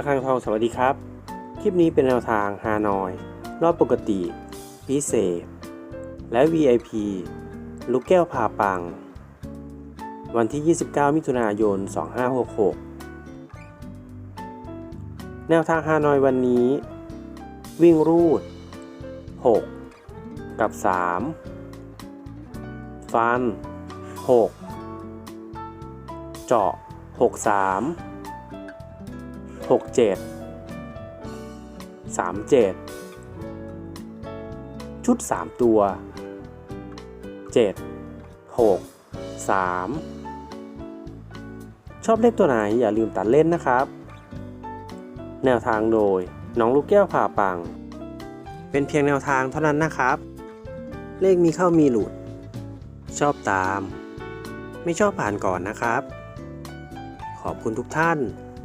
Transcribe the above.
ระคังทองสวัสดีครับ คลิปนี้เป็นแนวทางฮานอย รอบปกติ พิเศษ และ VIP ลูกแก้วพาปัง วันที่ 29 มิถุนายน 2566 แนวทางฮานอยวันนี้ วิ่งรูด 6 กับ 3 ฟัน 6 เจาะ 63 หกเจ็ดสามเจ็ดชุดสามตัวเจ็ดหกสามชอบเลขตัวไหนอย่าลืมตัดเล่นนะครับ แนวทางโดยน้องลูกแก้วผ่าปัง เป็นเพียงแนวทางเท่านั้นนะครับ เลขมีเข้ามีหลุด ชอบตาม ไม่ชอบผ่านก่อนนะครับ ขอบคุณทุกท่าน